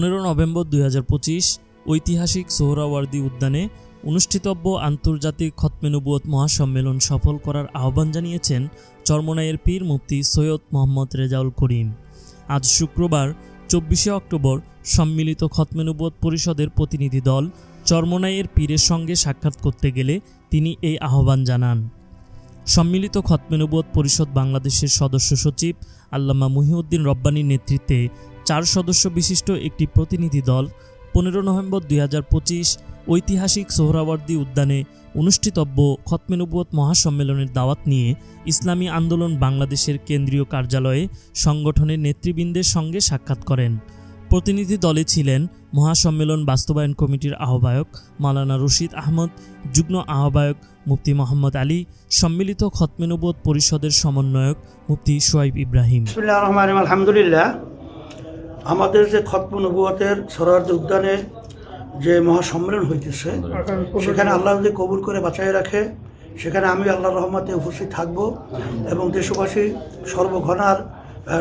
পনেরো নভেম্বর দুই হাজার পঁচিশ ঐতিহাসিক সোহরাওয়ার্দী উদ্যানে অনুষ্ঠিতব্য আন্তর্জাতিক খতমেনুবুয়ত মহাসম্মেলন সফল করার আহ্বান জানিয়েছেন চরমনাইয়ের পীর মুফতি সৈয়দ মোহাম্মদ রেজাউল করিম। আজ শুক্রবার, চব্বিশে অক্টোবর, সম্মিলিত খতমেনুবুয়ত পরিষদের প্রতিনিধি দল চরমনাইয়ের পীরের সঙ্গে সাক্ষাৎ করতে গেলে তিনি এই আহ্বান জানান। সম্মিলিত খতমেনুবুয়ত পরিষদ বাংলাদেশের সদস্য সচিব আল্লামা মুহিউদ্দিন রব্বানীর নেতৃত্বে চার সদস্য বিশিষ্ট একটি প্রতিনিধি দল পনেরো নভেম্বর দুই হাজার পঁচিশ ঐতিহাসিক সোহরাওয়ার্দী উদ্যানে অনুষ্ঠিতব্য খতমেনুবুয়ত মহাসম্মেলনের দাওয়াত নিয়ে ইসলামী আন্দোলন বাংলাদেশের কেন্দ্রীয় কার্যালয়ে সংগঠনের নেতৃবৃন্দের সঙ্গে সাক্ষাৎ করেন। প্রতিনিধি দলে ছিলেন মহাসম্মেলন বাস্তবায়ন কমিটির আহ্বায়ক মালানা রশিদ আহমদ, যুগ্ম আহ্বায়ক মুফতি মোহাম্মদ আলী, সম্মিলিত খতমেনুবুয়ত পরিষদের সমন্বয়ক মুফতি সোয়াইব ইব্রাহিম। আলহামদুলিল্লাহ। আমাদের যে খতম নবুয়তের সরার্দ উদ্যানে যে মহাসম্মেলন হইতেছে সেখানে আল্লাহ যদি কবুল করে বাঁচাই রাখে সেখানে আমি আল্লাহর রহমতে উপস্থিত থাকব এবং দেশবাসী সর্বঘনার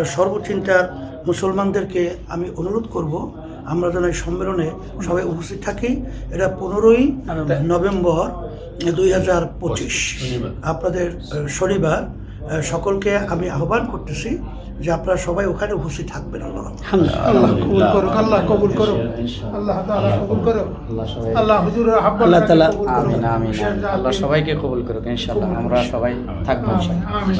সর্বচিন্তার মুসলমানদেরকে আমি অনুরোধ করব আমরা যেন এই সম্মেলনে সবাই উপস্থিত থাকি। এটা পনেরোই নভেম্বর দুই হাজার পঁচিশ। আপনাদের শনিবার সকলকে আমি আহ্বান করতেছি যে আপনারা সবাই ওখানে খুশি থাকবেন আল্লাহ আল্লাহ কবুল করো আল্লাহ কবুল করো আল্লাহ তাআলা কবুল করো আল্লাহ হুজুরের আহ্বান আল্লাহ তাআলা আমিন আমিন আল্লাহ সবাইকে কবুল করুক ইনশাল্লাহ আমরা সবাই থাকব ইনশাআল্লাহ। আমিন।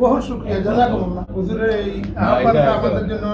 বহুত শুকরিয়া জাযাকুমুল্লাহ হুজুরের এই আহ্বানটা আমাদের জন্য